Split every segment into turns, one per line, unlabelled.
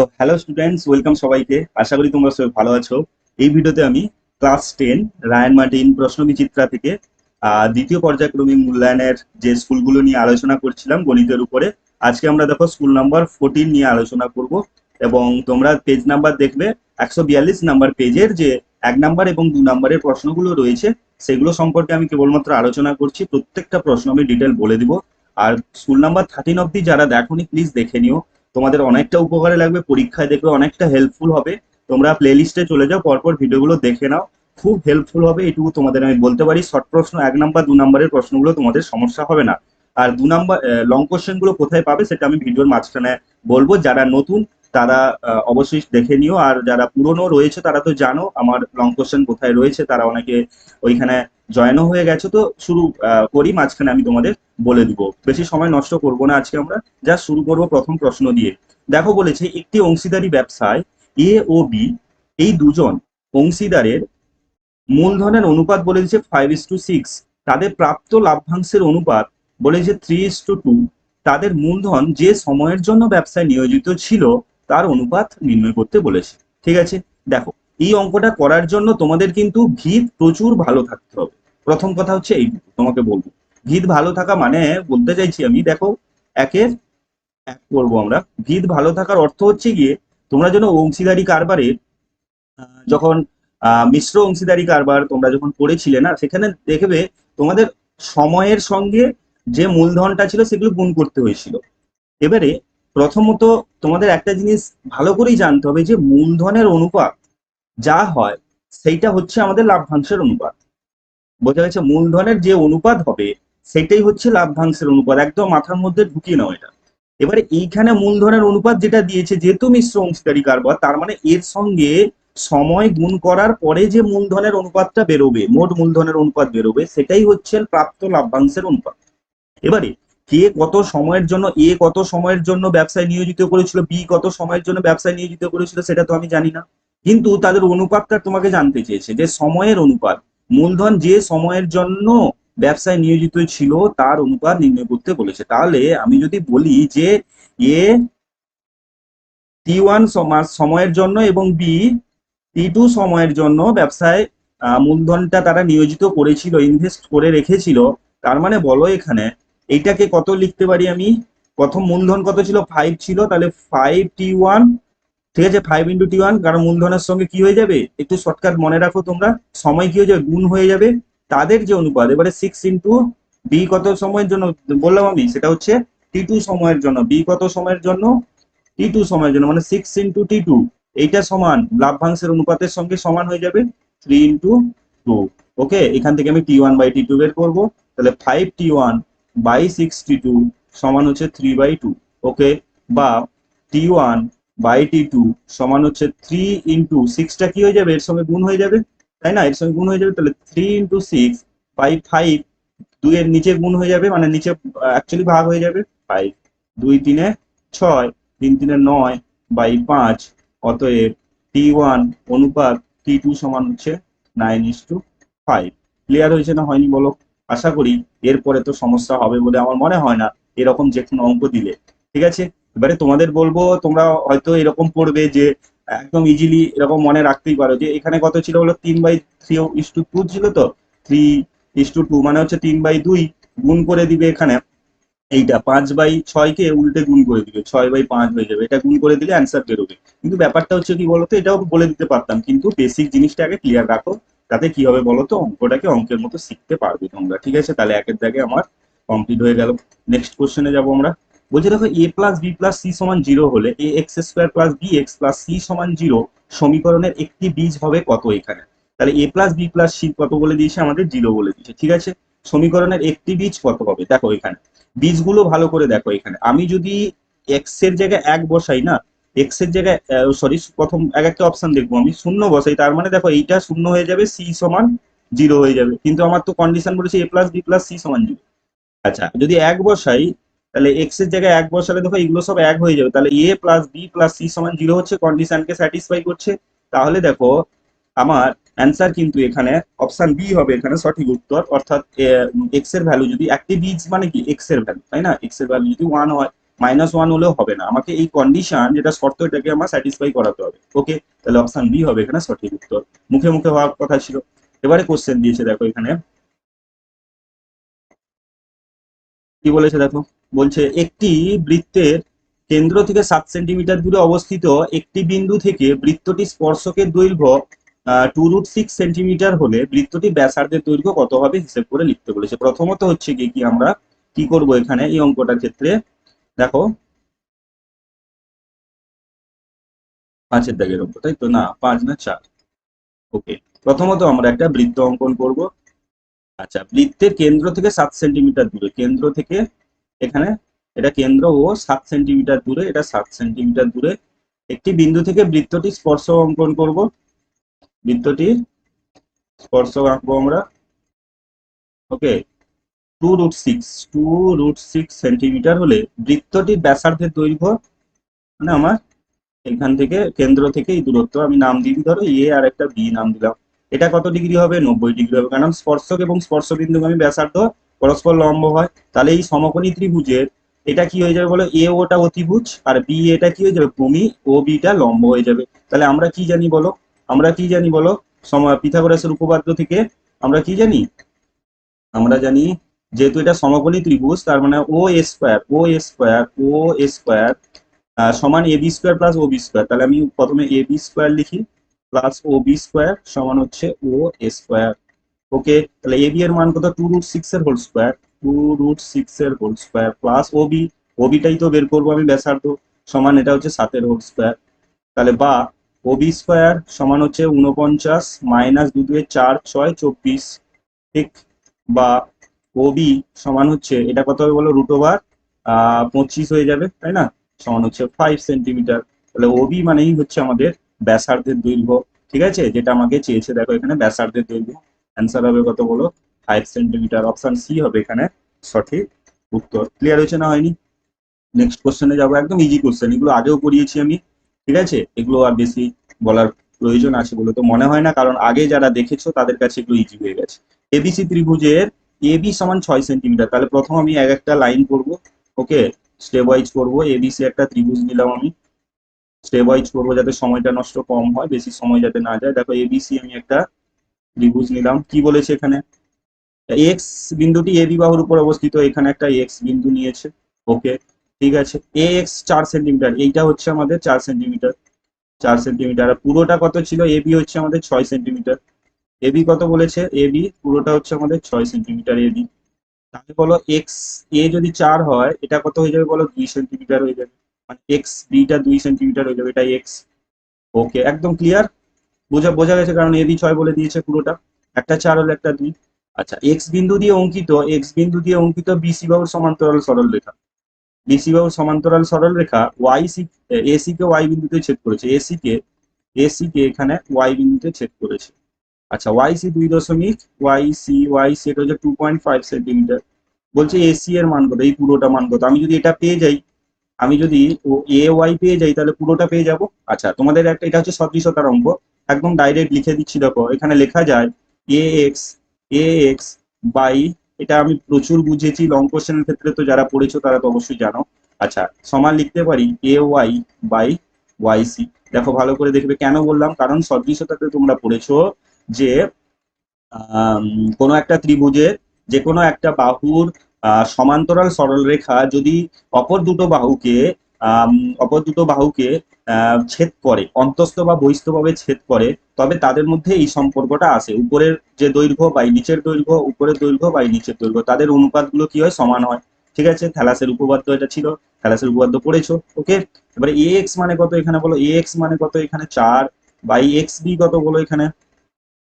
তো hello students welcome সবাইকে। আশা করি তোমরা সবাই ভালো আছো। এই ভিডিওতে আমি ক্লাস টেন রায়ন মার্টিন প্রশ্ন বিচিত্রা থেকে দ্বিতীয় পর্যায়ক্রমিক মূল্যায়নের যে স্কুলগুলো নিয়ে আলোচনা করছিলাম গণিতের উপরে, আজকে আমরা দেখো স্কুল নাম্বার ফোরটিন নিয়ে আলোচনা করব এবং তোমরা পেজ নাম্বার দেখবে, একশো বিয়াল্লিশ নাম্বার পেজের যে এক নাম্বার এবং দু নাম্বারের প্রশ্নগুলো রয়েছে, সেগুলো সম্পর্কে আমি কেবলমাত্র আলোচনা করছি, প্রত্যেকটা প্রশ্ন আমি ডিটেল বলে দিব। আর স্কুল নাম্বার থার্টিন অব্দি যারা দেখোনি প্লিজ দেখে নিও। তোমাদের অনেকটা উপকারে লাগবে, পরীক্ষায় দেখবে অনেকটা হেল্পফুল হবে। তোমরা প্লে লিস্টে চলে যাও, পরপর ভিডিওগুলো দেখে নাও। খুব হেল্পফুল হবে, এটুকু তোমাদের আমি বলতে পারি। শর্ট প্রশ্ন, এক নাম্বার দু নাম্বারের প্রশ্নগুলো তোমাদের সমস্যা হবে না। আর দু নাম্বার লং কোশ্চেনগুলো কোথায় পাবে সেটা আমি ভিডিওর মাঝখানে বলব। যারা নতুন, তারা অবশ্যই দেখে নিও। আর যারা পুরনো রয়েছে, তারা তো জানো, আমার লং কোশ্চেন কোথায় রয়েছে, তারা অনেকে ওইখানে জয়েনও হয়ে গেছে, তো শুরু করি, মাঝখানে আমি তোমাদের বলে দিব। বেশি সময় নষ্ট করব না আজকে আমরা, যা শুরু করব প্রথম প্রশ্ন দিয়ে। দেখো বলেছে, একটি অংশীদারি ব্যবসায় এ ও বি এই দুজন অংশীদারের মূলধনের অনুপাত বলে দিচ্ছে ফাইভ ইস টু সিক্স তাদের প্রাপ্ত লাভ্যাংশের অনুপাত বলেছে থ্রি ইস টু টু তাদের মূলধন যে সময়ের জন্য ব্যবসায় নিয়োজিত ছিল, তার অনুপাত নির্ণয় করতে বলেছে। ঠিক আছে? দেখো, এই অঙ্কটা করার জন্য তোমাদের কিন্তু ভিত প্রচুর ভালো থাকতে হবে। প্রথম কথা হচ্ছে এই তোমাকে বলব। ভিত ভালো থাকা মানে বলতে চাইছি আমি, দেখো, একের এক করব আমরা। ভিত ভালো থাকার অর্থ হচ্ছে গিয়ে, তোমরা যেন অংশীদারি কারবারে যখন মিশ্র অংশীদারি কারবার তোমরা যখন করেছিলে না, সেখানে দেখবে তোমাদের সময়ের সঙ্গে যে মূলধনটা ছিল সেগুলো গুণ করতে হয়েছিল। এবারে প্রথমত তোমাদের একটা জিনিস ভালো করেই জানতে হবে যে, মূলধনের অনুপাত যা হয়, সেইটা হচ্ছে আমাদের লাভ্যাংশের অনুপাত। বোঝা গেছে মূলধনের যে অনুপাত হবে, সেটাই হচ্ছে লাভ্যাংশের অনুপাত। একদম মাথার মধ্যে ঢুকিয়ে নাও এটা। এবারে এইখানে মূলধনের অনুপাত যেটা দিয়েছে, যেহেতু মিশ্র অংশীদারি কারবার, তার মানে এর সঙ্গে সময় গুণ করার পরে যে মূলধনের অনুপাতটা বেরোবে, মোট মূলধনের অনুপাত বেরোবে, সেটাই হচ্ছে প্রাপ্ত লাভ্যাংশের অনুপাত। এবারে কে কত সময়ের জন্য, এ কত সময়ের জন্য ব্যবসায় নিয়োজিত করেছিল, বি কত সময়ের জন্য ব্যবসায় নিয়োজিত করেছিল, সেটা তো আমি জানি না। কিন্তু তাদের অনুপাতটা তোমাকে জানতে চেয়েছে যে সময়ের অনুপাত মূলধন যে সময়ের জন্য ব্যবসায় নিয়োজিত ছিল, তার অনুপাত নির্ণয় করতে বলেছে। তাহলে আমি যদি বলি যে এ টি ওয়ান সময়ের জন্য এবং বি টি টু সময়ের জন্য ব্যবসায় মূলধনটা তারা নিয়োজিত করেছিল ইনভেস্ট করে রেখেছিল, তার মানে বলো এখানে, এইটাকে কত লিখতে পারি আমি? প্রথম মূলধন কত ছিল? ফাইভ ছিল, তাহলে ফাইভ টি ওয়ান ঠিক আছে ফাইভ ইন্টু টি ওয়ান কারণ মূলধনের সঙ্গে কি হয়ে যাবে? একটু শর্টকাট মনে রাখো তোমরা। সময় কি হয়ে যাবে? গুণ হয়ে যাবে। তাদের যে অনুপাত, এবারে সিক্স ইন্টু বি কত সময়ের জন্য? বললাম আমি, সেটা হচ্ছে টি টু সময়ের জন্য। বি কত সময়ের জন্য? টি টু সময়ের জন্য মানে সিক্স ইন্টু টি টু এইটা সমান, লাভ্যাংশের অনুপাতের সঙ্গে সমান হয়ে যাবে থ্রি ইন্টু টু ওকে এখান থেকে আমি T one by T two বের করব। তাহলে five T one by six T two সমান হচ্ছে থ্রি বাই টু ওকে বা T one by T two সমান হচ্ছে থ্রি ইন্টু সিক্সটা কি হয়ে যাবে? এর সঙ্গে গুণ হয়ে যাবে। তাই না? এর সঙ্গে গুণ হয়ে যাবে, তাহলে three into six by five দুই এর নিচে গুণ হয়ে যাবে মানে নিচে অ্যাকচুয়ালি ভাগ হয়ে যাবে ফাইভ দুই তিনে ছয়, তিন তিনে নয় বাই পাঁচ, অতএব টি ওয়ান অনুপাত টি টু সমান হচ্ছে nine is two five clear হয়েছে না হয়নি বলো? আশা করি এরপরে তো সমস্যা হবে বলে আমার মনে হয় না। এরকম যে কোনো অঙ্ক দিলে। ঠিক আছে? এবারে তোমাদের বলব, তোমরা হয়তো এরকম পড়বে যে, একদম ইজিলি এরকম মনে রাখতেই পারো যে, এখানে কত ছিল বলো? তিন by three is two two ছিল তো? থ্রি ইস টু টু মানে হচ্ছে তিন বাই দুই গুণ করে দিবে এখানে। এইটা পাঁচ বাই ছয়কে উল্টে গুণ করে দিবে, ছয় বাই পাঁচ হয়ে যাবে। এটা গুণ করে দিলে অ্যান্সার বেরোবে। কিন্তু ব্যাপারটা হচ্ছে কি বলতো? এটাও বলে দিতে পারতাম, কিন্তু বেসিক জিনিসটা আগে ক্লিয়ার রাখো, তাতে কি হবে বলতো? অঙ্কটাকে অঙ্কের মতো শিখতে পারবে তোমরা। ঠিক আছে? তাহলে একের দাগে আমার কমপ্লিট হয়ে গেল। নেক্সট কোশ্চেনে যাব আমরা। বলছে দেখো A plus B plus C সমান জিরো হলে A X square plus B X plus C সমান জিরো সমীকরণের একটি বীজ হবে কত এখানে? তাহলে A plus B plus C কত বলে দিয়েছে? আমাদের জিরো বলে দিয়েছে, ঠিক আছে? সমীকরণের একটি বীজ কত হবে? দেখো এখানে। বীজগুলো ভালো করে দেখো এখানে। আমি যদি এক্সের জায়গায় এক বসাই না এক্সের জায়গায় সরি প্রথম এক একটা অপশন দেখব আমি। শূন্য বসাই, তার মানে দেখো এইটা শূন্য হয়ে যাবে সি সমান জিরো হয়ে যাবে। কিন্তু আমার তো কন্ডিশন বলেছে A plus B plus C সমান জিরো আচ্ছা যদি এক বসাই তাহলে এক্সের জায়গায় এক বসালে দেখো এগুলো সব এক হয়ে যাবে। তাহলে A plus B plus C সমান জিরো হচ্ছে কন্ডিশনকে স্যাটিসফাই করছে। তাহলে দেখো, আমার অ্যান্সার কিন্তু এখানে অপশন বি হবে, এখানে সঠিক উত্তর। অর্থাৎ এক্সের ভ্যালু যদি একটি বীজ মানে কি? এক্সের ভ্যালু তাই না? এক্সের ভ্যালু যদি ওয়ান হয় মাইনাস ওয়ান হলেও হবে না। আমাকে এই কন্ডিশন যেটা শর্ত, এটাকে আমার স্যাটিসফাই করাতে হবে। ওকে তাহলে অপশন বি হবে এখানে সঠিক উত্তর। মুখে মুখে হওয়ার কথা ছিল। এবারে কোশ্চেন দিয়েছে, দেখো এখানে। কি বলেছে দেখো? বলছে, একটি বৃত্তের কেন্দ্র থেকে সাত সেন্টিমিটার দূরে অবস্থিত একটি বিন্দু থেকে বৃত্তটি স্পর্শকের দৈর্ঘ্য টু রুট সিক্স সেন্টিমিটার হলে বৃত্তটি ব্যাসার্ধের দৈর্ঘ্য কত হবে? হিসেব করে লিখতে বলেছে। প্রথমত হচ্ছে কি কি আমরা কি করব এখানে এই অঙ্কটার ক্ষেত্রে? দেখো, পাঁচের দাগের অঙ্ক, তাই তো? না, পাঁচ না চার। ওকে, প্রথমত আমরা একটা বৃত্ত অঙ্কন করব। আচ্ছা বৃত্তের কেন্দ্র থেকে সাত সেন্টিমিটার দূরে, কেন্দ্র থেকে এখানে, এটা কেন্দ্র ও সাত সেন্টিমিটার দূরে, এটা সাত সেন্টিমিটার দূরে। একটি বিন্দু থেকে বৃত্তটি স্পর্শ অঙ্কন করব। বৃত্তটি স্পর্শ আঁকবো আমরা। Okay, two root six, two root six centimetre হলে বৃত্তটির ব্যাসার্ধের দৈর্ঘ্য মানে আমার এখান থেকে, কেন্দ্র থেকে এই দূরত্ব আমি নাম দিই। ধরো, এ আর একটা বি নাম দিলাম। এটা কত ডিগ্রি হবে? নব্বই ডিগ্রি হবে। কারণ স্পর্শক এবং স্পর্শবিন্দু আমি ব্যাসার্ধ পরস্পর লম্ব হয়। তাহলে এই সমকোণী ত্রিভুজের এটা কি হয়ে যাবে বলো? এ ওটা অতিভুজ আর বি এটা কি হয়ে যাবে? ভূমি। ও বিটা লম্ব হয়ে যাবে। তাহলে আমরা কি জানি বলো? আমরা কি জানি বলো? পিথাগোরাসের উপপাদ্য থেকে আমরা কি জানি? আমরা জানি যেহেতু এটা সমকোণী ত্রিভুজ, তার মানে O A square O A square O A square সমান A B square plus O B square তাহলে আমি প্রথমে এ বি স্কোয়ার লিখি। প্লাস ও বি স্কোয়ার সমান হচ্ছে ও এ স্কোয়ার ওকে তাহলে এ বি এর মান কত? টু রুট সিক্স এর whole square two root six এর whole square plus O B O বিটাই তো বের করব আমি ব্যাসার্ধ সমান এটা হচ্ছে সাতের হোল স্কোয়ার তাহলে বা ও বি স্কোয়ার সমান হচ্ছে উনপঞ্চাশ মাইনাস দু দুয়ে চার ছয় চব্বিশ। ঠিক? বা ও বি সমান হচ্ছে, এটা কত হবে বলো? রুট ওভার পঁচিশ হয়ে যাবে, তাই না? সমান হচ্ছে ফাইভ সেন্টিমিটার তাহলে ওবি মানেই হচ্ছে আমাদের ব্যাসার্ধের দৈর্ঘ্য, ঠিক আছে? যেটা আমাকে চেয়েছে, দেখো এখানে ব্যাসার্ধের দৈর্ঘ্য। অ্যান্সার হবে কত বলো? ফাইভ সেন্টিমিটার অপশন সি হবে এখানে। সঠিক উত্তর। ক্লিয়ার হয়েছে না হয়নি? নেক্সট কোশ্চেনে যাব, একদম ইজি কোশ্চেন এগুলো আগেও করিয়েছি আমি, ঠিক আছে? এগুলো আর বেশি বলার প্রয়োজন আছে বলে তো মনে হয় না, কারণ আগে যারা দেখেছ, তাদের কাছে এগুলো ইজি হয়ে গেছে। এবিসি ত্রিভুজের এবি সমান ছয় সেন্টিমিটার তাহলে প্রথম আমি এক একটা লাইন করব ওকে স্টেপ ওয়াইজ করব এবিসি একটা ত্রিভুজ নিলাম আমি। স্টেপ ওয়াইজ করব যাতে সময়টা নষ্ট কম হয়, বেশি সময় যাতে না যায়। দেখো এবিসি আমি একটা ত্রিভুজ নিলাম। কি বলেছে এখানে? এক্স বিন্দুটি এ বাহুর উপর অবস্থিত। এখানে একটা এক্স বিন্দু নিয়েছে। ওকে ঠিক আছে। এ এক্স চার সেন্টিমিটার এইটা হচ্ছে আমাদের চার সেন্টিমিটার চার সেন্টিমিটার আর পুরোটা কত ছিল? এ বি হচ্ছে আমাদের ছয় সেন্টিমিটার এ বি কত বলেছে? এ বি পুরোটা হচ্ছে আমাদের ছয় সেন্টিমিটার এ বি তাহলে বলো এক্স এ যদি চার হয়, এটা কত হয়ে যাবে বলো? দুই সেন্টিমিটার হয়ে যাবে। এক্স বিটা দুই সেন্টিমিটার হয়ে যাবে, এটা এক্স ওকে একদম ক্লিয়ার বোঝা বোঝা গেছে কারণ ছয় বলে দিয়েছে পুরোটা। একটা চার হলো একটা দুই। আচ্ছা এক্স বিন্দু দিয়ে অঙ্কিত এক্স বিন্দু দিয়ে অঙ্কিত বিসি বাহুর সমান্তরাল সরল রেখা। বাহুর সমান্তরাল সরল রেখা ওয়াই এসি কে ওয়াই বিন্দুতে ছেদ করেছে। এসি কে এসি কে এখানে ওয়াই বিন্দুতে ছেদ করেছে। আচ্ছা ওয়াই সি দুই দশমিক ওয়াই সি ওয়াই সি এটা হচ্ছে টু পয়েন্ট ফাইভ সেন্টিমিটার বলছে এসি এর মান কত? এই পুরোটা মান কত? আমি যদি এটা পেয়ে যাই আমি যদি এ ওয়াই পেয়ে যাই, তাহলে পুরোটা পেয়ে যাব? আচ্ছা তোমাদের একটা, এটা হচ্ছে সদৃশতার অঙ্ক। একদম ডাইরেক্ট লিখে দিচ্ছি, দেখো, এখানে লেখা যায় A X A X by এটা আমি প্রচুর বুঝেছি লং কোশ্চেনের ক্ষেত্রে তো যারা পড়েছো, তারা তো অবশ্যই জানো। আচ্ছা সমান লিখতে পারি A Y by Y C দেখো, ভালো করে দেখবে কেন বললাম, কারণ সদৃশতাতে তোমরা পড়েছো যে কোনো একটা ত্রিভুজের যে কোনো একটা বাহুর সমান্তরাল সরলরেখা যদি অপর দুটো বাহুকে অপর দুটো বাহুকে ছেদ করে, অন্তস্থ বা বহিস্থভাবে ছেদ করে, তবে তাদের মধ্যে এই সম্পর্কটা আসে। উপরের যে দৈর্ঘ্য বা নিচের দৈর্ঘ্য, উপরের দৈর্ঘ্য বা নিচের দৈর্ঘ্য, তাদের অনুপাতগুলো কি হয়? সমান হয়। ঠিক আছে? থ্যালাসের উপপাদ্য এটা ছিল থ্যালাসের উপপাদ্য পড়েছো? ওকে এবারে এ এক্স মানে কত এখানে বলো? এ এক্স মানে কত এখানে? চার। বাই এক্স বি কত বলো এখানে?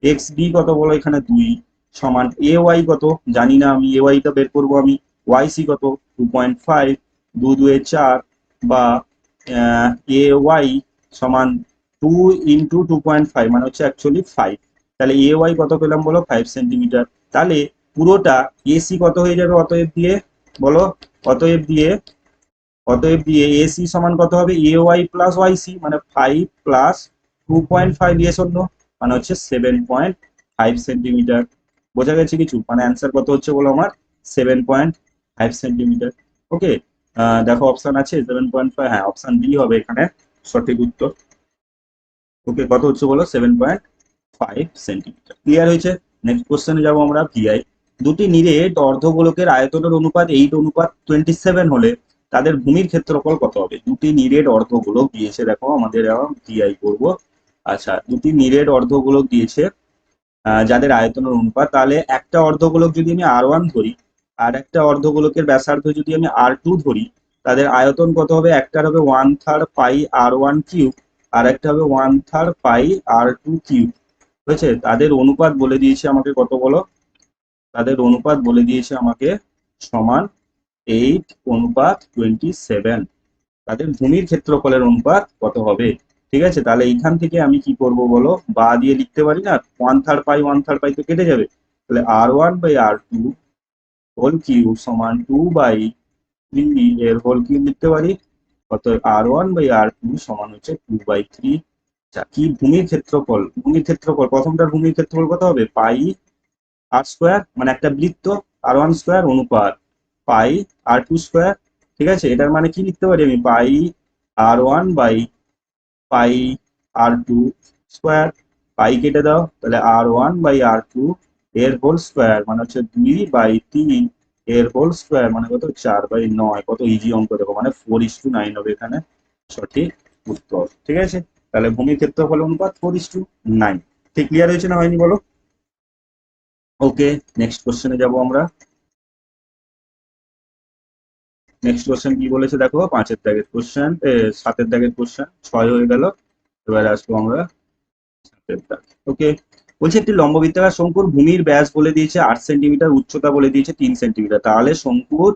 এক্স বি কত বলো এখানে? দুই। সমান এ ওয়াই কত? জানি না, আমি এ ওয়াইটা বের করব আমি। ওয়াই সি কত? টু পয়েন্ট ফাইভ দু দুয়ে চার বা এ ওয়াই সমান two into two point five মানে হচ্ছে অ্যাকচুয়ালি ফাইভ তাহলে এ ওয়াই কত পেলাম বলো? ফাইভ সেন্টিমিটার তাহলে পুরোটা এসি কত হয়ে যাবে অতএব দিয়ে? বলো? অতএব দিয়ে অতএব দিয়ে এসি সমান কত হবে? A Y plus Y C মানে five plus two point five ইয়ে শূন্য মানে হচ্ছে সেভেন পয়েন্ট ফাইভ সেন্টিমিটার বোঝা গেছে কিছু? মানে অ্যান্সার কত হচ্ছে বলো আমার? Seven point five centimetre okay দেখো অপশন আছে সেভেন পয়েন্ট ফাইভ হ্যাঁ অপশন বি হবে এখানে, সঠিক উত্তর। ওকে কত হচ্ছে বলো? Seven point five centimetre clear হয়েছে? নেক্সট কোশ্চেনে যাব আমরা ভিআই দুটি নিরেট অর্ধগোলকের আয়তনের অনুপাত এইট অনুপাত টোয়েন্টি সেভেন হলে তাদের ভূমির ক্ষেত্রফল কত হবে? দুটি নিরেট অর্ধগোলক দিয়েছে, দেখো, আমাদের ভিআই করব। আচ্ছা দুটি নিরেট অর্ধগোলক দিয়েছে যাদের আয়তনের অনুপাত, তাহলে একটা অর্ধগোলক যদি আমি আর ওয়ান ধরি, আর একটা অর্ধগোলকের ব্যাসার্ধ যদি আমি আর টু ধরি, তাদের আয়তন কত হবে? একটার হবে one third pi R one cube আর একটা হবে one third pi R two cube হয়েছে তাদের অনুপাত বলে দিয়েছে আমাকে কত বলো? তাদের অনুপাত বলে দিয়েছে আমাকে সমান এইট অনুপাত টোয়েন্টি সেভেন তাদের ভূমির ক্ষেত্রফলের অনুপাত কত হবে? ঠিক আছে? তাহলে এইখান থেকে আমি কি করব বলো? বা দিয়ে লিখতে পারি না? One third pi one third pi তো কেটে যাবে। তাহলে R one by R two whole cube সমান টু বাই থ্রি এর হোল কিউব লিখতে পারি। কত R one by R two সমান হচ্ছে টু বাই থ্রি কি ভূমির ক্ষেত্রফল? ভূমির ক্ষেত্রফল, প্রথমটার ভূমির ক্ষেত্রফল কত হবে? পাই আর স্কোয়ার মানে একটা বৃত্ত আর ওয়ান স্কোয়ার অনুপাত পাই আর টু স্কোয়ার ঠিক আছে? এটার মানে কি লিখতে পারি আমি? Pi R one by pi R two square pi কেটে দাও, তাহলে R one by R two এর হোল স্কোয়ার মানে হচ্ছে দুই বাই তিন এর হোল স্কোয়ার মানে কত? চার বাই নয়, কত ইজি অঙ্ক দেখো মানে ফোর ইস টু নাইন হবে এখানে, সঠিক উত্তর, ঠিক আছে? তাহলে ভূমির ক্ষেত্রফল অনুপাত ফোর ইস টু নাইন ঠিক ক্লিয়ার হয়েছে না হয়নি বলো? ওকে নেক্সট কোশ্চেনে যাব আমরা। নেক্সট কোশ্চেন কি বলেছে দেখো? পাঁচের দাগের কোশ্চেন সাতের দাগের কোশ্চেন ছয় হয়ে গেল। এবারে আসব আমরা সাতের দাগ। ওকে বলছে একটি লম্ববৃত্তাকার শঙ্কুর ভূমির ব্যাস বলে দিয়েছে আট সেন্টিমিটার, উচ্চতা বলে দিয়েছে তিন সেন্টিমিটার। তাহলে শঙ্কুর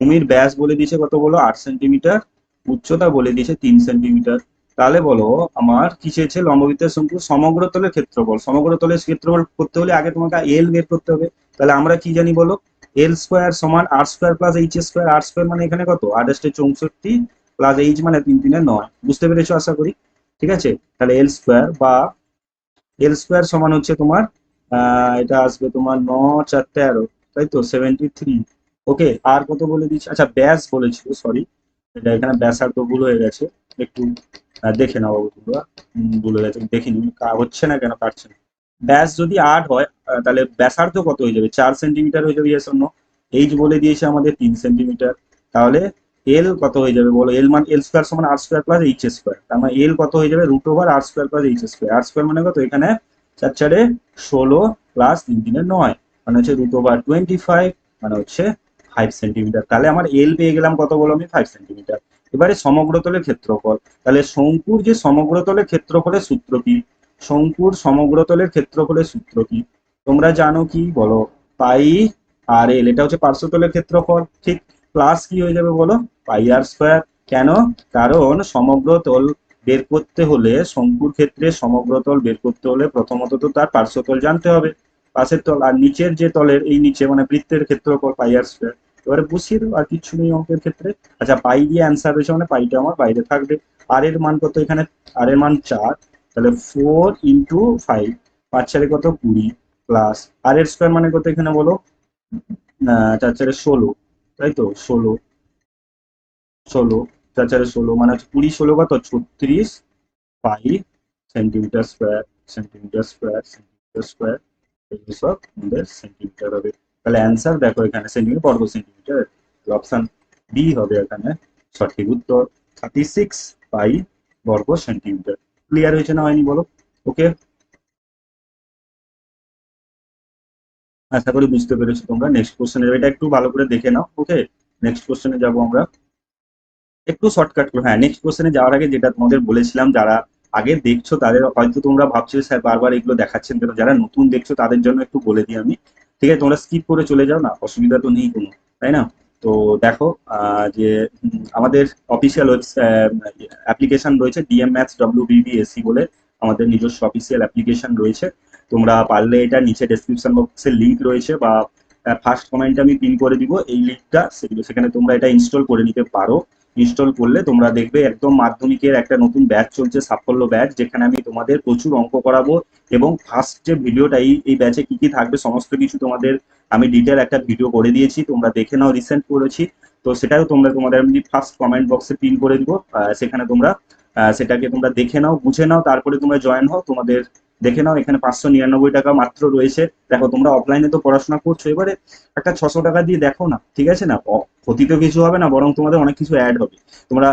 ভূমির ব্যাস বলে দিয়েছে কত বলো? আট সেন্টিমিটার, উচ্চতা বলে দিয়েছে তিন সেন্টিমিটার। তাহলে বলো, আমার কি চেয়েছে লম্ববৃত্তের শঙ্কু? সমগ্র তলের ক্ষেত্রফল। সমগ্র তলের ক্ষেত্রফল করতে হলে আগে তোমাকে এল বের করতে হবে। তাহলে আমরা কি জানি বলো? এল স্কোয়ার সমান R square plus H square R square মানে এখানে কত? আঠাশটে চৌষট্টি প্লাস এইচ মানে তিন তিনে নয়। বুঝতে পেরেছ আশা করি? ঠিক আছে? তাহলে এল স্কোয়ার বা এল স্কোয়ার সমান হচ্ছে তোমার এটা আসবে তোমার ন চার, তেরো, তাই তো? সেভেন্টি থ্রি ওকে আর কত বলে দিচ্ছি? আচ্ছা ব্যাস বলেছিল সরি এটা এখানে ব্যাসার্ধ ভুল হয়ে গেছে। একটু দেখে নাও বাবুগুলো ভুল হয়ে গেছে। দেখিনি হচ্ছে না কেন? কাটছে না। ব্যাস যদি আট হয় তাহলে ব্যাসার্ধ কত হয়ে যাবে? চার সেন্টিমিটার হয়ে যাবে ইয়েস অন্য এইচ বলে দিয়েছে আমাদের তিন সেন্টিমিটার তাহলে এল কত হয়ে যাবে বলো? এল মান এল স্কোয়ার সমান R square plus H square তার মানে এল কত হয়ে যাবে? Root over R square plus H square R square মানে কত? এখানে চার চারে ষোলো প্লাস তিন তিনে নয়। মানে হচ্ছে রুট ওভার টোয়েন্টি ফাইভ মানে হচ্ছে ফাইভ সেন্টিমিটার তাহলে আমার এল পেয়ে গেলাম কত বলো আমি? ফাইভ সেন্টিমিটার এবারে সমগ্রতলের ক্ষেত্রফল। তাহলে শঙ্কুর যে সমগ্রতলের ক্ষেত্রফলের সূত্র কি? শঙ্কুর সমগ্রতলের ক্ষেত্রফলের সূত্র কি? তোমরা জানো কি? বলো। পাই আর এল। এটা হচ্ছে পার্শ্বতলের ক্ষেত্রফল। ঠিক প্লাস কি হয়ে যাবে বলো? Pi R square. কেন? কারণ সমগ্রতল বের করতে হলে শঙ্কুর ক্ষেত্রে সমগ্রতল বের করতে হলে প্রথমত তো তার পার্শ্বতল জানতে হবে, পাশের তল। আর নিচের যে তলের এই নিচে মানে বৃত্তের ক্ষেত্রফল পাই আর স্কোয়ার। এবারে বসিয়ে দেবো আর কিছু নেই অঙ্কের ক্ষেত্রে। আচ্ছা পাই দিয়ে অ্যান্সার হয়েছে মানে পাইটা আমার বাইরে থাকবে। আর এর মান কত এখানে? আর এর মান চার। তাহলে ফোর ইন্টু ফাইভ পাঁচ চারে কত? কুড়ি প্লাস আর এর স্কোয়ার মানে কত এখানে বলো? চার চারে ষোলো, তাই তো? ষোলো ষোলো, চার চারে ষোলো মানে কুড়ি, ষোলো কত? ছত্রিশ five centimetre square centimetre square centimetre square সব আমাদের সেন্টিমিটার হবে। তাহলে অ্যান্সার দেখো এখানে সেন্টিমিটার বর্গ সেন্টিমিটার অপশন বি হবে এখানে সঠিক উত্তর। থার্টি সিক্স পাই বর্গ সেন্টিমিটার ক্লিয়ার হয়েছে না হয়নি, বলো? ওকে আশা করি বুঝতে পেরেছ তোমরা। নেক্সট কোশ্চেনে এটা একটু ভালো করে দেখে নাও ওকে নেক্সট কোশ্চেনে যাব আমরা। একটু শর্টকাট করে হ্যাঁ নেক্সট কোশ্চেনে যাওয়ার আগে যেটা তোমাদের বলেছিলাম, যারা আগে দেখছ তাদের, হয়তো তোমরা ভাবছ স্যার বারবার এগুলো দেখাচ্ছেন কেন? যারা নতুন দেখছ তাদের জন্য একটু বলে দিই আমি। ঠিক আছে, তোমরা স্কিপ করে চলে যাও না, অসুবিধা তো নেই কোনো, তাই না? তো দেখো যে আমাদের অফিসিয়াল অ্যাপ্লিকেশন রয়েছে ডিএম ম্যাথস ডব্লিউ বিবিএসসি বলে আমাদের নিজস্ব অফিসিয়াল অ্যাপ্লিকেশন রয়েছে। তোমরা পারলে এটা নিচে ডেসক্রিপশন বক্সের লিঙ্ক রয়েছে বা ফার্স্ট কমেন্টে আমি পিন করে দিব। এই লিঙ্কটা সেখানে তোমরা এটা ইনস্টল করে নিতে পারো। ইনস্টল করলে তোমরা দেখবে একদম মাধ্যমিকের একটা নতুন ব্যাচ চলছে, সাফল্য ব্যাচ যেখানে আমি তোমাদের প্রচুর অঙ্ক করাবো এবং ফার্স্ট যে ভিডিওটা এই এই ব্যাচে কি কি থাকবে সমস্ত কিছু তোমাদের আমি ডিটেল একটা ভিডিও করে দিয়েছি, তোমরা দেখে নাও রিসেন্ট করেছি। তো সেটাও তোমরা, তোমাদের আমি ফার্স্ট কমেন্ট বক্সে পিন করে দিব সেখানে তোমরা সেটাকে তোমরা দেখে নাও, বুঝে নাও, তারপরে তোমরা জয়েন হও, তোমাদের দেখে নাও, এখানে পাঁচশো নিরানব্বই টাকা মাত্র রয়েছে। দেখো, তোমরা অফলাইনে তো পড়াশোনা করছ, এবারে একটা ছশো টাকা দিয়ে দেখো না, ঠিক আছে না? ক্ষতি তো কিছু হবে না, বরং তোমাদের অনেক কিছু অ্যাড হবে। তোমরা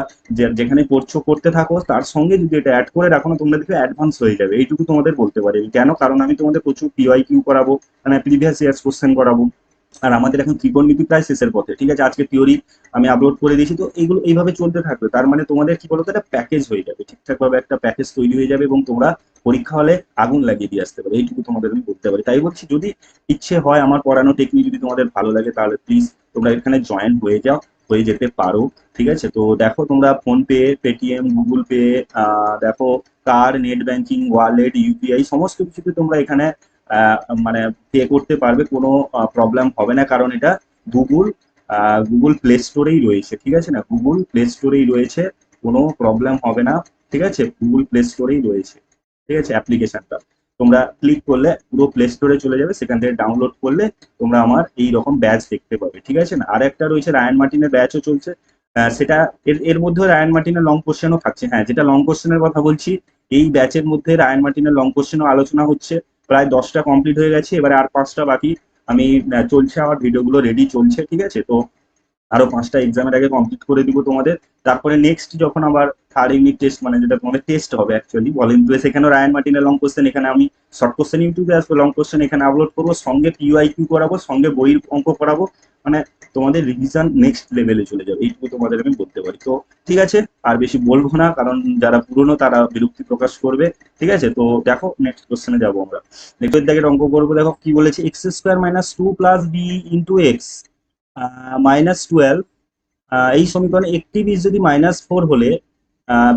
যেখানে পড়ছো, করতে থাকো, তার সঙ্গে যদি এটা অ্যাড করে রাখো না, তোমরা দেখবে অ্যাডভান্স হয়ে যাবে। এইটুকু তোমাদের বলতে পারি। কেন? কারণ আমি তোমাদের প্রচুর পিওয়াই কিউ করাবো মানে প্রিভিয়াস ইয়ার্স কোশ্চেন করাবো। আর আমাদের এখন ত্রিকোণমিতি প্রায় শেষের পথে, ঠিক আছে? আজকে থিওরি আমি আপলোড করে দিয়েছি, তো এইগুলো এইভাবে চলতে থাকবে। তার মানে তোমাদের কি বলতো? একটা প্যাকেজ হয়ে যাবে ঠিকঠাক ভাবে একটা প্যাকেজ তৈরি হয়ে যাবে এবং তোমরা পরীক্ষা হলে আগুন লাগিয়ে দিয়ে আসতে পারো। এইটুকু তোমাদের আমি বলতে পারি। তাই বলছি, যদি ইচ্ছে হয় আমার পড়ানো টেকনিক যদি তোমাদের ভালো লাগে, তাহলে প্লিজ তোমরা এখানে জয়েন হয়ে যাও, হয়ে যেতে পারো, ঠিক আছে? তো দেখো তোমরা PhonePe Paytm Google Pay দেখো কার নেট ব্যাংকিং ওয়ালেট ইউপিআই সমস্ত কিছুতে তোমরা এখানে মানে পে করতে পারবে, কোনো প্রবলেম হবে না। কারণ এটা গুগল গুগল প্লে স্টোরেই রয়েছে, ঠিক আছে না? গুগল প্লে স্টোরেই রয়েছে, কোনো প্রবলেম হবে না, ঠিক আছে? গুগল প্লে স্টোরেই রয়েছে, ঠিক আছে? অ্যাপ্লিকেশনটা তোমরা ক্লিক করলে, পুরো প্লে স্টোরে চলে যাবে, সেখান থেকে ডাউনলোড করলে তোমরা আমার এই রকম ব্যাচ দেখতে পাবে, ঠিক আছে না? আর একটা রয়েছে রায়ান মার্টিনের ব্যাচও চলছে সেটা এর এর মধ্যে রায়ান মার্টিনের লং কোশ্চেনও থাকছে। হ্যাঁ যেটা লং কোশ্চেনের কথা বলছি, এই ব্যাচের মধ্যে রায়ান মার্টিনের লং কোশ্চেনও আলোচনা হচ্ছে। প্রায় দশটা কমপ্লিট হয়ে গেছে, এবারে আর পাঁচটা বাকি। আমি চলছে আমার ভিডিওগুলো রেডি চলছে, ঠিক আছে? তো আরও পাঁচটা এক্সামের আগে কমপ্লিট করে দিব তোমাদের। তারপরে নেক্সট যখন আবার থার্ড ইউনিট টেস্ট মানে যেটা তোমাদের টেস্ট হবে অ্যাকচুয়ালি বলেন তো সেখানেও রায়ান মার্টিনের লং কোশ্চেন এখানে আমি শর্ট কোশ্চেন ইউটিউবে আসব লং কোশ্চেন এখানে আপলোড করব, সঙ্গে পিউআই কিউ করাবো, সঙ্গে বইয়ের অঙ্ক করাবো মানে তোমাদের রিভিশন নেক্সট লেভেলে চলে যাবে, এইটুকু তোমাদের আমি বলতে পারি। তো ঠিক আছে, আর বেশি বলব না, কারণ যারা পুরনো তারা বিরক্তি প্রকাশ করবে, ঠিক আছে? তো দেখো নেক্সট কোশ্চেনে যাব আমরা। নেক্সট দাগের অঙ্ক করব, দেখো কি বলেছে X square minus two plus B into X minus twelve এই সমীকরণে একটি বীজ যদি মাইনাস ফোর হলে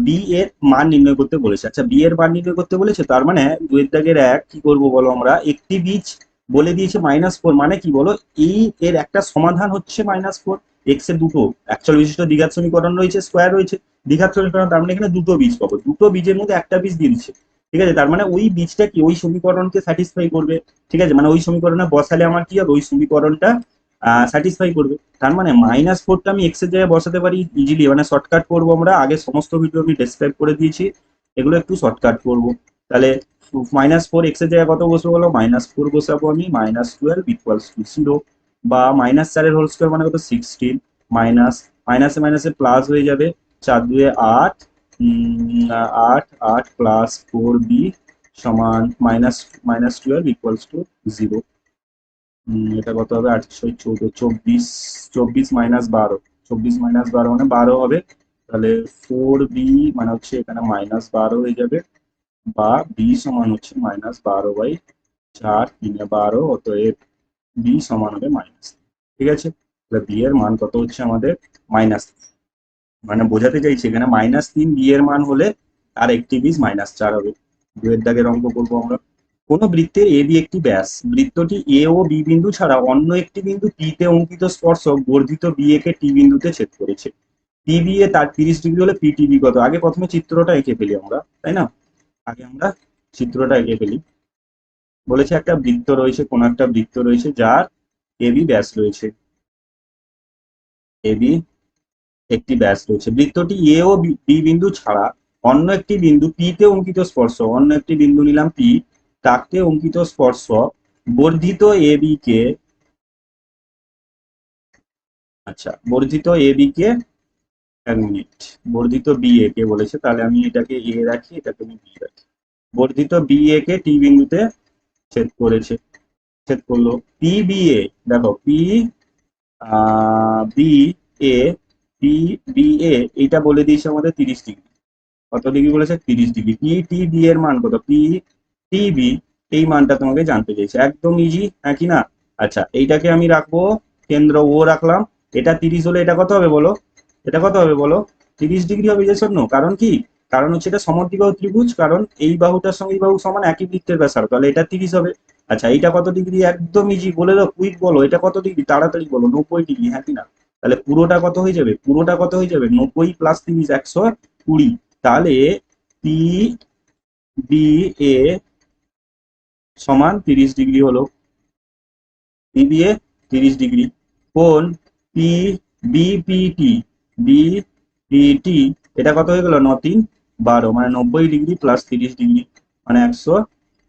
বি এর মান নির্ণয় করতে বলেছে। আচ্ছা বি এর মান নির্ণয় করতে বলেছে, তার মানে দুয়ের দাগের এক, কি করব বলো আমরা? একটি বীজ বলে দিয়েছে মাইনাস ফোর মানে কি বলো? এই এর একটা সমাধান হচ্ছে মাইনাস ফোর এক্সের দুটো। অ্যাকচুয়াল বিশিষ্ট দ্বিঘাত সমীকরণ রয়েছে স্কোয়ার রয়েছে, দ্বিঘাত সমীকরণ, তার মানে এখানে দুটো বীজ পাবো। দুটো বীজের মধ্যে একটা বীজ দিয়ে দিচ্ছে। ঠিক আছে, তার মানে ওই বীজটা কি? ওই সমীকরণকে স্যাটিসফাই করবে। ঠিক আছে মানে ওই সমীকরণে বসালে আমার কি হবে? ওই সমীকরণটা স্যাটিসফাই করবে। তার মানে মাইনাস ফোরটা আমি এক্সের জায়গায় বসাতে পারি ইজিলি মানে শর্টকাট করব আমরা। আগে সমস্ত ভিডিও আমি ডেসক্রাইব করে দিয়েছি। এগুলো একটু শর্টকাট করব। তাহলে মাইনাস ফোর এক্সের জায়গায় কত বসবো বলো? মাইনাস ফোর বসাবো আমি। Minus twelve equals to zero বা মাইনাস চারের হোল স্কোয়ার মানে কত? সিক্সটিন মাইনাস মাইনাসে মাইনাসে প্লাস হয়ে যাবে। চার দুয়ে আট আট আট প্লাস ফোর বি সমান minus minus twelve equals to zero এটা কত হবে? আটশো চৌদ্দ চব্বিশ চব্বিশ মাইনাস বারো। চব্বিশ মাইনাস বারো মানে বারো হবে। তাহলে ফোর বি মানে হচ্ছে এখানে মাইনাস বারো হয়ে যাবে। বা বি সমান হচ্ছে মাইনাস বারো বাই চার তিনে বারো, অতএব বি সমান হবে মাইনাস ঠিক আছে? তাহলে বি এর মান কত হচ্ছে আমাদের? মাইনাস মানে বোঝাতে চাইছি, এখানে মাইনাস তিন বি এর মান হলে আর একটি বীজ মাইনাস চার হবে। দুয়ের দাগের অঙ্ক করব আমরা। কোন বৃত্তের এ বি একটি ব্যাস। বৃত্তটি এ ও বি বিন্দু ছাড়া অন্য একটি বিন্দু পি তে অঙ্কিত স্পর্শক বর্ধিত বি এ কে টি বিন্দুতে ছেদ করেছে। পি বি এ তার তিরিশ ডিগ্রি হলে পি টি বি কত? আগে প্রথমে চিত্রটা এঁকে ফেলি আমরা, তাই না? আগে আমরা চিত্রটা এঁকে ফেলি। বলেছে একটা বৃত্ত রয়েছে, কোন একটা বৃত্ত রয়েছে যার এ বি ব্যাস রয়েছে। এ বি একটি ব্যাস রয়েছে। বৃত্তটি এ ও বি বিন্দু ছাড়া অন্য একটি বিন্দু পি তে অঙ্কিত স্পর্শ অন্য একটি বিন্দু নিলাম পি তাকে অঙ্কিত স্পর্শ, বর্ধিত এ কে আচ্ছা বর্ধিত এ কে এক মিনিট, বর্ধিত বি এ কে বলেছে, তাহলে আমি এটাকে এ রাখি, এটাকে আমি বি রাখি। বর্ধিত বি এ কে টি বিন্দুতে ছেদ করেছে, ছেদ করল। পি বি এ, দেখো, P B, A, P, B, A, এটা বলে দিয়েছে আমাদের তিরিশ ডিগ্রি। কত ডিগ্রি বলেছে? তিরিশ ডিগ্রি। পি, টি, বি এর মান কত? পি টি বি এই মানটা তোমাকে জানতে চাইছে। একদম ইজি হ্যাঁ কি না? আচ্ছা এইটাকে আমি রাখব, কেন্দ্র ও রাখলাম। এটা তিরিশ হলে এটা কত হবে বলো? এটা কত হবে বলো? তিরিশ ডিগ্রি হবে যে শূন্য। কারণ কি? কারণ হচ্ছে এটা সমদ্বিবাহু ত্রিভুজ? কারণ এই বাহুটার সঙ্গে এই বাহু সমান একই বৃত্তের ব্যাসার্ধ। তাহলে এটা তিরিশ হবে। আচ্ছা এইটা কত ডিগ্রি? একদম ইজি বলে দাও কুইক বলো, এটা কত ডিগ্রি? তাড়াতাড়ি বলো, নব্বই ডিগ্রি হ্যাঁ কি না? তাহলে পুরোটা কত হয়ে যাবে? পুরোটা কত হয়ে যাবে? নব্বই প্লাস তিরিশ, একশো কুড়ি। তাহলে পি বি এ সমান তিরিশ ডিগ্রি হলো পি এ তিরিশ ডিগ্রি কোন পি বিপিটি বিপিটি এটা কত হয়ে গেল? ন তিন বারো মানে নব্বই ডিগ্রি প্লাস তিরিশ ডিগ্রি মানে একশো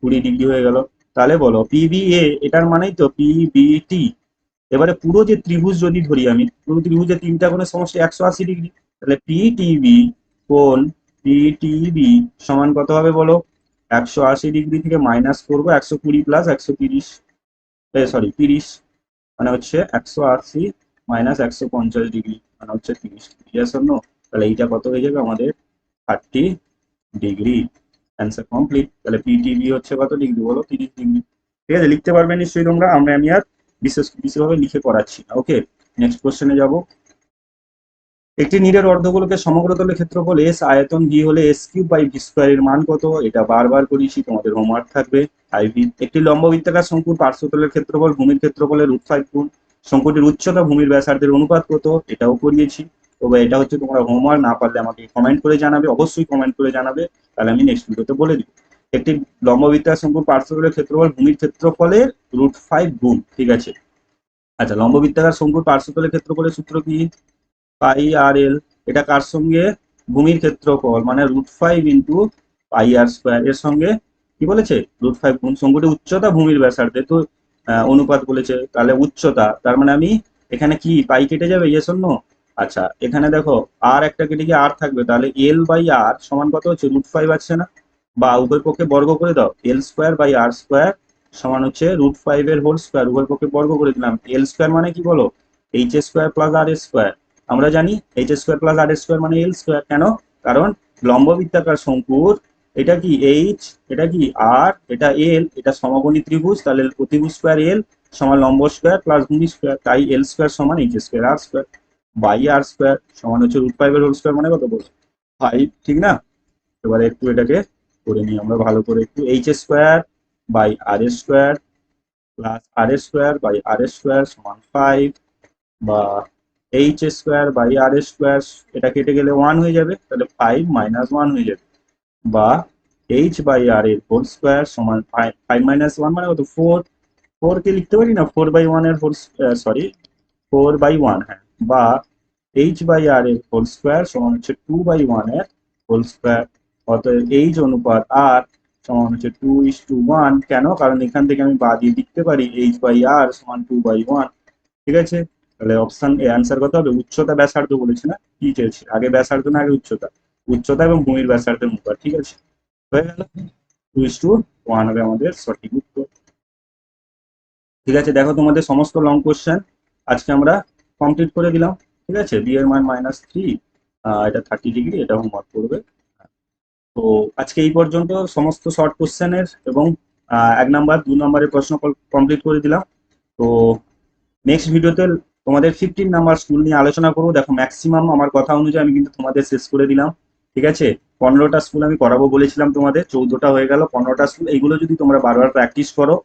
কুড়ি ডিগ্রি হয়ে গেল। তাহলে বলো পিবিএ এটার মানেই তো পিবিটি এবারে পুরো যে ত্রিভুজ যদি ধরি আমি, পুরো ত্রিভুজের তিনটা কোণের সমষ্টি একশো আশি ডিগ্রি, তাহলে পিটিবি কোণ পিটিবি সমান কত হবে বলো? একশো আশি ডিগ্রি থেকে মাইনাস করব, একশো কুড়ি প্লাস একশো তিরিশ সরি তিরিশ মানে হচ্ছে একশো আশি মাইনাস একশো পঞ্চাশ ডিগ্রি মানে হচ্ছে তিরিশ ডিগ্রি শূন্য তাহলে এইটা কত হয়ে যাবে? আমাদের থার্টি ডিগ্রি অ্যান্সার কমপ্লিট তাহলে পিটিবি হচ্ছে কত ডিগ্রি বলো, তিরিশ ডিগ্রি ঠিক আছে, লিখতে পারবে নিশ্চয়ই তোমরা। আমরা আমি আর বিশেষ বিশেষভাবে লিখে করাচ্ছি না। ওকে নেক্সট কোশ্চেনে যাব। একটি নিরের অর্ধগোলকের সমগ্রতলের ক্ষেত্রফল এস আয়তন ভি হলে এস কিউব বাই ভি স্কোয়ারের মান কত? এটা বারবার করিয়েছি তোমাদের হোমওয়ার্ক থাকবে। আইভি একটি লম্ব বৃত্তাকার শঙ্কুর পার্শ্বতলের ক্ষেত্রফল, ভূমির ক্ষেত্রফলের রুট ফাইভ গুণ। শঙ্কুটির উচ্চতা ভূমির ব্যাসার্ধের অনুপাত কত? এটাও করিয়েছি। তবে এটা হচ্ছে তোমরা হোমওয়ার্ক না পারলে আমাকে কমেন্ট করে জানাবে, অবশ্যই কমেন্ট করে জানাবে। তাহলে আমি নেক্সট ভিডিওতে বলে দিব। একটি লম্ব বৃত্তাকার শঙ্কুর পার্শ্বতলের ক্ষেত্রফল, ভূমির ক্ষেত্রফলের রুট ফাইভ গুণ, ঠিক আছে? আচ্ছা লম্ব বৃত্তাকার শঙ্কুর পার্শ্বতলের ক্ষেত্রফলের সূত্র কি? পাই আর এল। এটা কার সঙ্গে? ভূমির ক্ষেত্রফল মানে root five into pi R square. এর সঙ্গে কি বলেছে? রুট ফাইভ গুণ উচ্চতা ভূমির ব্যাসার্ধে। তো অনুপাত বলেছে, তাহলে উচ্চতা, তার মানে আমি এখানে কি, পাই কেটে যাবে? ইয়ে শূন্য? আচ্ছা এখানে দেখো, আর একটা কেটে গিয়ে আর থাকবে, তাহলে এল বাই আর সমান কত হচ্ছে? রুট ফাইভ আছে না? বা উভয় পক্ষে বর্গ করে দাও, L square by R square সমান হচ্ছে রুট ফাইভ এর হোল স্কোয়ার, উভয় পক্ষে বর্গ করে দিলাম। এল স্কোয়ার মানে কি বলো? H square plus R square. আমরা জানি H square plus R square মানে এল স্কোয়ার কেন? কারণ লম্ব বৃত্তাকার শঙ্কুর, এটা কি এইচ এটা কি আর এটা এল এটা সমকোণী ত্রিভুজ, তাহলে প্রতিভুজ স্কোয়ার এল সমান লম্ব স্কোয়ার প্লাস ভূমি স্কোয়ার তাই এল স্কোয়ার সমান H square R square by R square সমান হচ্ছে রুট ফাইভ এর হোল স্কোয়ার মানে কত বলছো? ফাইভ ঠিক না? এবারে একটু এটাকে করে নিই আমরা ভালো করে একটু। H square by R square plus R square by R square সমান ফাইভ বা H square by R square এটা কেটে গেলে ওয়ান হয়ে যাবে, তাহলে ফাইভ মাইনাস ওয়ান হয়ে যাবে। বা এইচ বাই আর এর হোল স্কোয়ার সমান ফাইভ মাইনাস ওয়ান মানে কত ফোর ফোর কে লিখতে পারি না? ফোর বাই ওয়ানের whole sorry four by one হ্যাঁ। বা এইচ বাই আর এর হোল স্কোয়ার সমান হচ্ছে টু বাই ওয়ানের হোল স্কোয়ার অতএব এইচ অনুপাত আর সমান হচ্ছে টু ইস টু ওয়ান কেন? কারণ এখান থেকে আমি বাদ দিয়ে লিখতে পারি এইচ বাই আর সমান টু বাই ওয়ান ঠিক আছে? তাহলে অপশন এ অ্যান্সার কত হবে, উচ্চতা ব্যাসার্ধ বলেছে না? কি চেয়েছে? আগে ব্যাসার্ধ না, আগে উচ্চতা। উচ্চতা এবং ভূমির ব্যাসার্ধের অনুপাত ঠিক আছে? হয়ে গেল। টু ইস টু ওয়ান হবে আমাদের সঠিক উত্তর। ঠিক আছে, দেখো তোমাদের সমস্ত লং কোশ্চেন আজকে আমরা কমপ্লিট করে দিলাম। ঠিক আছে? বি এর মান মাইনাস থ্রি এটা থার্টি ডিগ্রি এটা হোমওয়ার্ক করবে। তো আজকে এই পর্যন্ত সমস্ত শর্ট কোশ্চেনের এবং এক নাম্বার দু নম্বরের প্রশ্ন কমপ্লিট করে দিলাম। তো নেক্সট ভিডিওতে তোমাদের ফিফটিন নাম্বার স্কুল নিয়ে আলোচনা করব। দেখো ম্যাক্সিমাম আমার কথা অনুযায়ী আমি কিন্তু তোমাদের শেষ করে দিলাম, ঠিক আছে? পনেরোটা স্কুল আমি করাবো বলেছিলাম তোমাদের, চৌদ্দটা হয়ে গেল, পনেরোটা স্কুল এগুলো যদি তোমরা বারবার প্র্যাকটিস করো,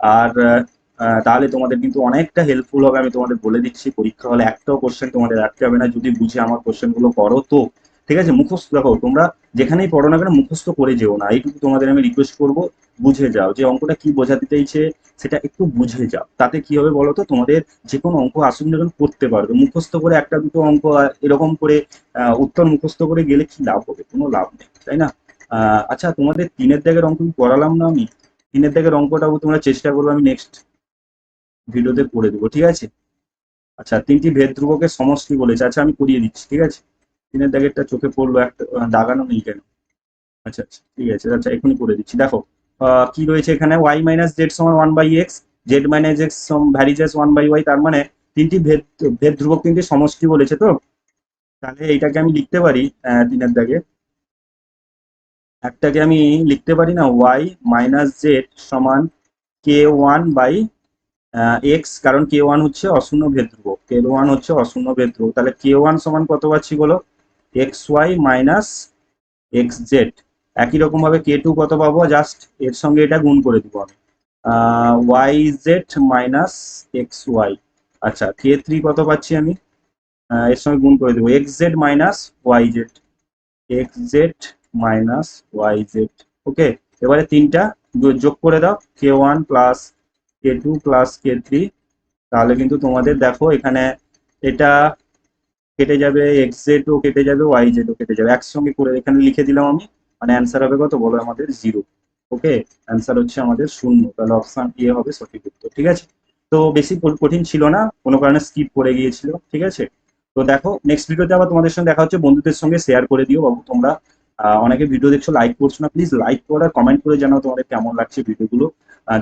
আর তাহলে তোমাদের কিন্তু অনেকটা হেল্পফুল হবে, আমি তোমাদের বলে দিচ্ছি। পরীক্ষা হলে একটাও কোশ্চেন তোমাদের রাখতে হবে না, যদি বুঝে আমার কোশ্চেনগুলো করো তো। ঠিক আছে? মুখস্থ, দেখো, তোমরা যেখানেই পড়ো না কেন মুখস্থ করে যেও না। এইটুকু তোমাদের আমি রিকোয়েস্ট করব, বুঝে যাও যে অঙ্কটা কি বোঝাতে চাইছে, সেটা একটু বুঝে যাও। তাতে কি হবে বলো তো? তোমাদের যে কোনো অঙ্ক আসুন না কেন করতে পারবে। মুখস্থ করে একটা, দুটো অঙ্ক এরকম করে উত্তর মুখস্থ করে গেলে কি লাভ হবে? কোনো লাভ নেই, তাই না? আচ্ছা তোমাদের তিনের দাগের অঙ্ক কি করালাম না আমি? তিনের দাগের অঙ্কটাও তোমরা চেষ্টা করবে আমি নেক্সট ভিডিওতে করে দেবো, ঠিক আছে? আচ্ছা তিনটি ভেদ ধ্রুবকের সমষ্টি বলেছে। আচ্ছা আমি করিয়ে দিচ্ছি, ঠিক আছে? তিনের দাগেরটা চোখে পড়ল একটা দাগানো নেই কেন? আচ্ছা আচ্ছা ঠিক আছে আচ্ছা এখনই করে দিচ্ছি। দেখো কি রয়েছে এখানে? ওয়াই মাইনাস জেড সমান one by X Z minus X সম, ভ্যারিজেস ওয়ান বাই ওয়াই তার মানে তিনটি ভেদ ভেদ ধ্রুবক তিনটি সমষ্টি বলেছে তো? তাহলে এইটাকে আমি লিখতে পারি তিনের দাগে। একটাকে আমি লিখতে পারি না ওয়াই মাইনাস জেড সমান কে ওয়ান বাই এক্স কারণ কে ওয়ান হচ্ছে অশূন্য ভেদ ধ্রুবক। কে ওয়ান হচ্ছে অশূন্য ভেদ ধ্রুবক। তাহলে কে ওয়ান সমান কত পাচ্ছি বলো? X Y minus X Z একই রকম ভাবে কে টু কত পাবো? জাস্ট এর সঙ্গে এটা গুণ করে দিব আমি। Y Z minus X Y আচ্ছা কে থ্রি কত পাচ্ছি আমি? এর সঙ্গে গুণ করে দেবো। X Z minus Y Z X Z minus Y Z okay, এবারে তিনটা যোগ করে দাও। K one plus K two plus K three তাহলে কিন্তু তোমাদের দেখো এখানে এটা কেটে যাবে এক্স ও কেটে যাবে ওয়াই জেড ও কেটে যাবে। একসঙ্গে করে এখানে লিখে দিলাম আমি মানে অ্যান্সার হবে কত? বলো আমাদের জিরো ওকে অ্যান্সার হচ্ছে আমাদের শূন্য, তাহলে অপশান এ হবে সঠিক উত্তর, ঠিক আছে? তো বেশি কঠিন ছিল না, কোনো কারণে স্কিপ করে গিয়েছিল, ঠিক আছে? তো দেখো নেক্সট ভিডিওতে আবার তোমাদের সঙ্গে দেখা হচ্ছে, বন্ধুদের সঙ্গে শেয়ার করে দিও বাবু, তোমরা অনেকে ভিডিও দেখছ লাইক করছ না প্লিজ লাইক করো আর কমেন্ট করে জানাও তোমাদের কেমন লাগছে ভিডিওগুলো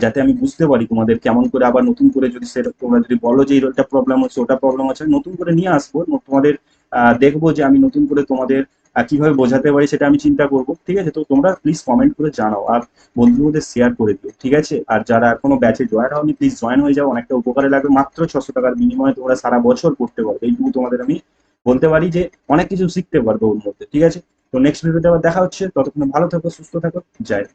যাতে আমি বুঝতে পারি তোমাদের কেমন করে আবার নতুন করে যদি তোমরা যদি বলো যে এটা প্রবলেম হচ্ছে, ওটা প্রবলেম হচ্ছে নতুন করে নিয়ে আসব তোমাদের দেখব যে আমি নতুন করে তোমাদের কীভাবে বোঝাতে পারি সেটা আমি চিন্তা করব, ঠিক আছে? তো তোমরা প্লিজ কমেন্ট করে জানাও আর বন্ধুদের মধ্যে শেয়ার করে দিও, ঠিক আছে? আর যারা এখনও ব্যাচে জয়েন হওনি প্লিজ জয়েন হয়ে যাও, অনেকটা উপকারে লাগবে, মাত্র ছশো টাকার বিনিময়ে তোমরা সারা বছর করতে পারবে, এইটুকু তোমাদের আমি বলতে পারি যে অনেক কিছু শিখতে পারবে ওর মধ্যে, ঠিক আছে? তো নেক্সট ভিডিওতে আবার দেখা হচ্ছে। ততক্ষণ ভালো থাকো সুস্থ থাকো। জয়।